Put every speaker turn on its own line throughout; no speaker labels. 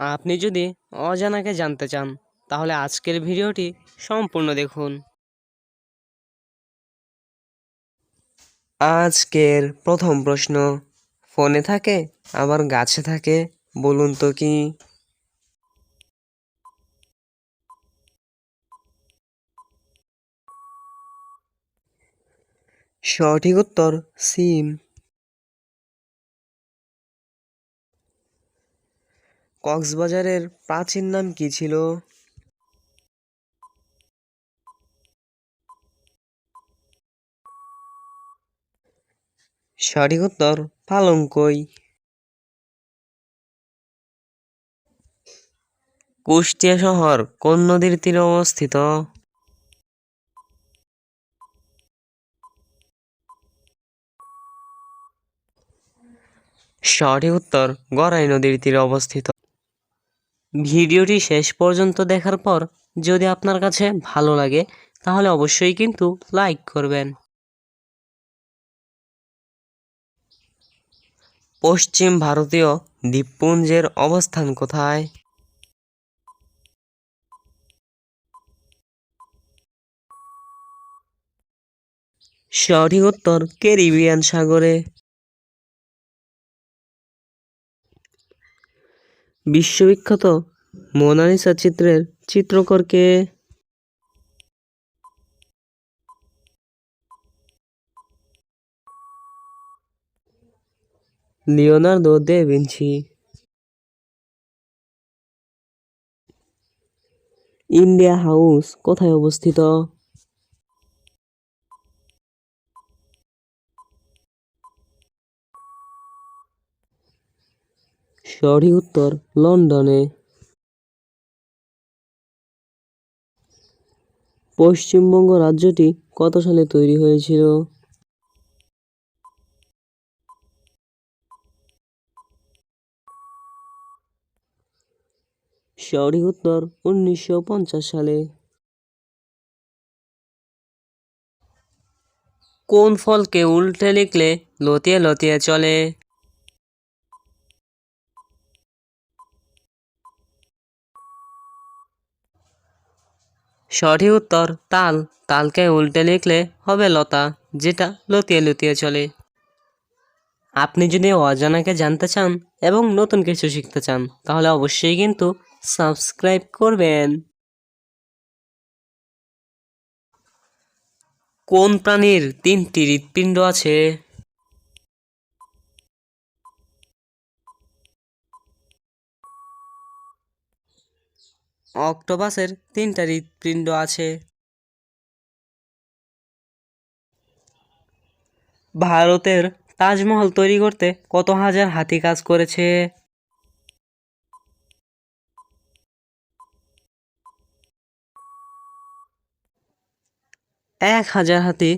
আপনি যদি অজানাকে জানতে চান, তাহলে আজকের ভিডিওটি সম্পূর্ণ দেখুন। আজকের প্রথম প্রশ্ন, ফোনে থাকে, আবার গাছে থাকে, বলুন তো কি? সঠিক উত্তর, সিম। কক্সবাজারের প্রাচীন নাম কি ছিল? সঠিক উত্তর পালঙ্কই কুষ্টিয়া শহর কোন নদীর তীরে অবস্থিত? সঠিক উত্তর, গড়াই নদীর তীরে অবস্থিত। ভিডিওটি শেষ পর্যন্ত দেখার পর যদি আপনার কাছে ভালো লাগে, তাহলে অবশ্যই কিন্তু লাইক করবেন। পশ্চিম ভারতীয় দ্বীপপুঞ্জের অবস্থান কোথায়? সঠিক উত্তর ক্যারিবিয়ান সাগরে। বিশ্ববিখ্যাত মোনালিসা চিত্রের চিত্রকর কে? Leonardo da Vinci India House কোথায় অবস্থিত? সঠিক উত্তর, লন্ডনে। পশ্চিমবঙ্গ রাজ্যটি কত সালে তৈরি হয়েছিল? সঠিক উত্তর, উনিশশো পঞ্চাশ সালে। কোন ফলকে উল্টে লিখলে লতিয়ে লতিয়ে চলে? সঠিক উত্তর, তাল। তালকে উল্টে লিখলে হবে লতা, যেটা লতিয়ে লতিয়ে চলে। আপনি যদি অজানাকে জানতে চান এবং নতুন কিছু শিখতে চান, তাহলে অবশ্যই কিন্তু সাবস্ক্রাইব করবেন। কোন প্রাণীর তিনটি হৃৎপিণ্ড আছে? অক্টোপাসের তিনটা হৃৎপিণ্ড আছে। ভারতের তাজমহল তৈরি করতে কত হাজার হাতি কাজ করেছে? এক হাজার হাতি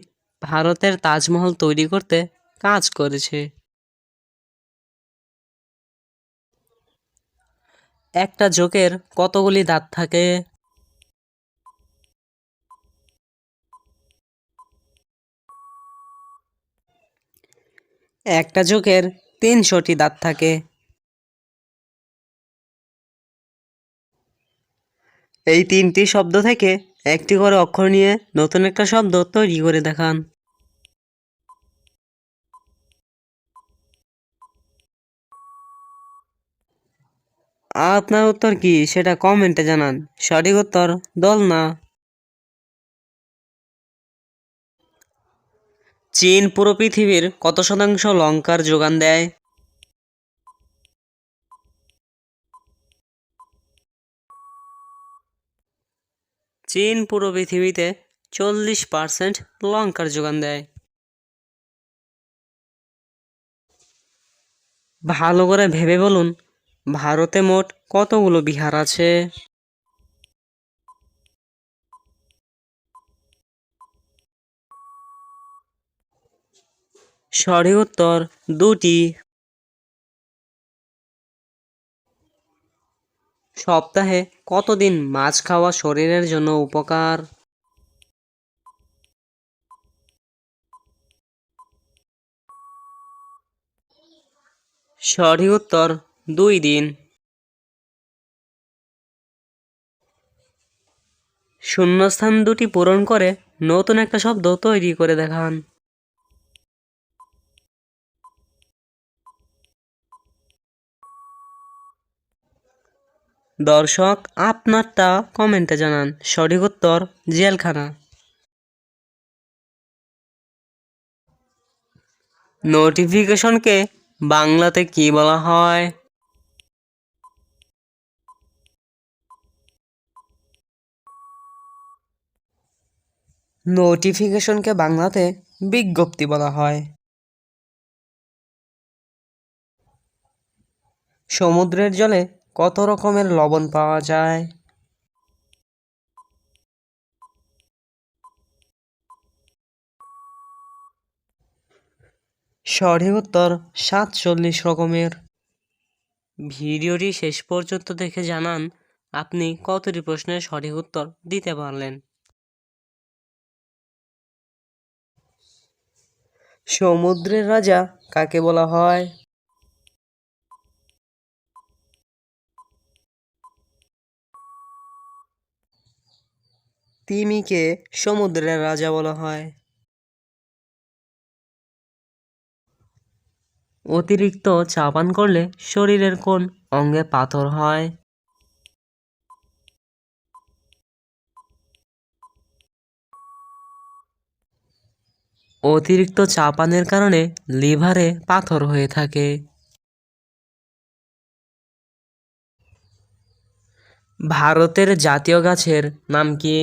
ভারতের তাজমহল তৈরি করতে কাজ করেছে। একটা জোকের কতগুলি দাঁত থাকে? একটা জোকের তিনশোটি দাঁত থাকে। এই তিনটি শব্দ থেকে একটি করে অক্ষর নিয়ে নতুন একটা শব্দ তৈরি করে দেখান। আপনার উত্তর কি? সেটা কমেন্টে জানান। সঠিক উত্তর দোলনা চীন পুরো পৃথিবীর কত শতাংশ লঙ্কার যোগান দেয়? চীন পুরো পৃথিবীতে চল্লিশ পার্সেন্ট লঙ্কার যোগান দেয়। ভালো করে ভেবে বলুন ভারতে মোট কতগুলো বিহার আছে? সঠিক উত্তর দুটি। সপ্তাহে কতদিন মাছ খাওয়া শরীরের জন্য উপকার? সঠিক উত্তর দুই দিন। শূন্যস্থান দুটি পূরণ করে নতুন একটা শব্দ তৈরি করে দেখান। দর্শক, আপনারটা কমেন্টে জানান। সঠিক উত্তর, জেলখানা। নোটিফিকেশনকে বাংলাতে কি বলা হয়? নোটিফিকেশনকে বাংলাতে বিজ্ঞপ্তি বলা হয়। সমুদ্রের জলে কত রকমের লবণ পাওয়া যায়? সঠিক উত্তর সাতচল্লিশ রকমের। ভিডিওটি শেষ পর্যন্ত দেখে জানান আপনি কতটি প্রশ্নের সঠিক উত্তর দিতে পারলেন। সমুদ্রের রাজা কাকে বলা হয়? তিমিকে সমুদ্রের রাজা বলা হয়। অতিরিক্ত চা পান করলে শরীরের কোন অঙ্গে পাথর হয়? অতিরিক্ত চা পানের কারণে লিভারে পাথর হয়ে থাকে। ভারতের জাতীয় গাছের নাম কি?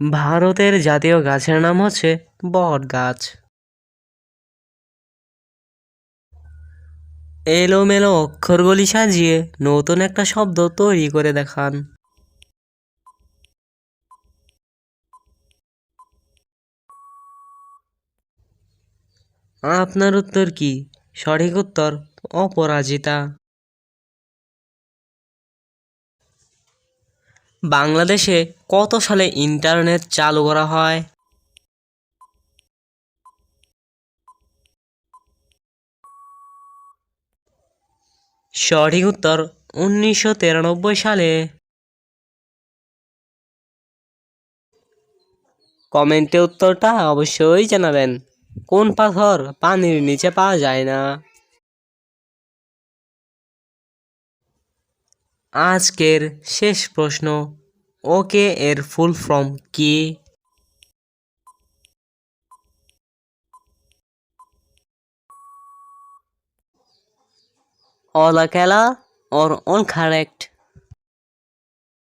ভারতের জাতীয় গাছের নাম হচ্ছে বট গাছ এলোমেলো অক্ষরগুলি সাজিয়ে নতুন একটা শব্দ তৈরি করে দেখান। আপনার উত্তর কি? সঠিক উত্তর অপরাজিতা। বাংলাদেশে কত সালে ইন্টারনেট চালু করা হয়? সঠিক উত্তর উনিশশো তিরানব্বই সালে। কমেন্টে উত্তরটা অবশ্যই জানাবেন। কোন পাথর পানির নিচে পাওয়া যায় না? আজকের শেষ প্রশ্ন, ওকে এর ফুল ফর্ম কি? और अकेला और अनकरेक्ट